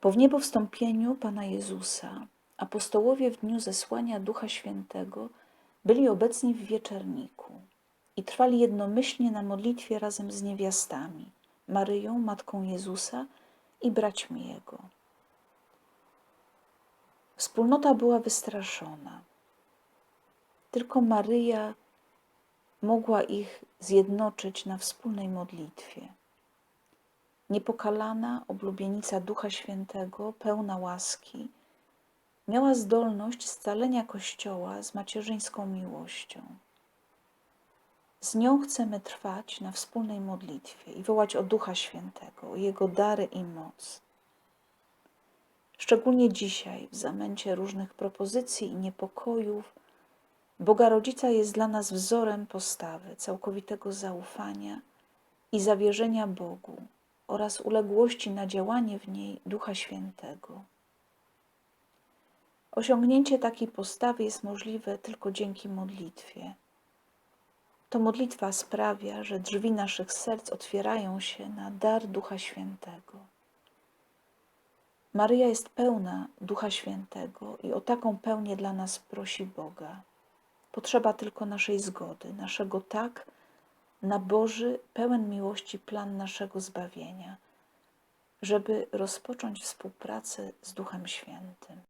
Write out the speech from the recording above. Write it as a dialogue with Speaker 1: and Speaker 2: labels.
Speaker 1: Po wniebowstąpieniu Pana Jezusa apostołowie w dniu zesłania Ducha Świętego byli obecni w wieczerniku i trwali jednomyślnie na modlitwie razem z niewiastami, Maryją, Matką Jezusa i braćmi Jego. Wspólnota była wystraszona. Tylko Maryja mogła ich zjednoczyć na wspólnej modlitwie. Niepokalana oblubienica Ducha Świętego, pełna łaski, miała zdolność scalenia Kościoła z macierzyńską miłością. Z nią chcemy trwać na wspólnej modlitwie i wołać o Ducha Świętego, o Jego dary i moc. Szczególnie dzisiaj, w zamęcie różnych propozycji i niepokojów, Boga Rodzica jest dla nas wzorem postawy, całkowitego zaufania i zawierzenia Bogu oraz uległości na działanie w niej Ducha Świętego. Osiągnięcie takiej postawy jest możliwe tylko dzięki modlitwie. To modlitwa sprawia, że drzwi naszych serc otwierają się na dar Ducha Świętego. Maryja jest pełna Ducha Świętego i o taką pełnię dla nas prosi Boga. Potrzeba tylko naszej zgody, naszego tak na Boży, pełen miłości plan naszego zbawienia, żeby rozpocząć współpracę z Duchem Świętym.